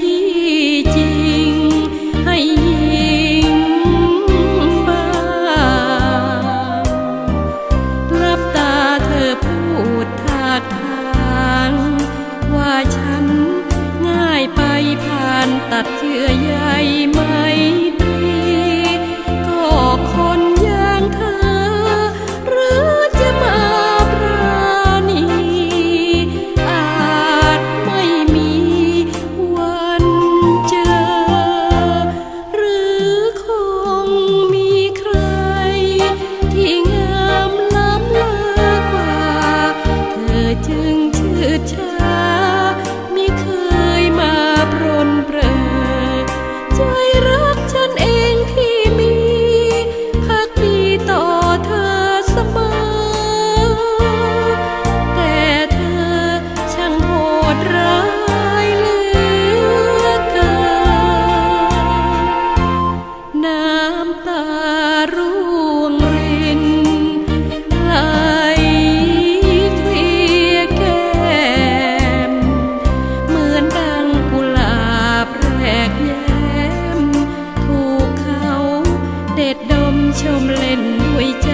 ที่จริงให้ยิงบ้ารับตาเธอพูดทาทาง ว่าฉันง่ายไปผ่านตัดเชื่อำตาร่วงรินไหลเคลียแก้ม เหมือนดังกุหลาบแรกแย้ม ถูกเขาเด็ดดมชมเล่นด้วยใจ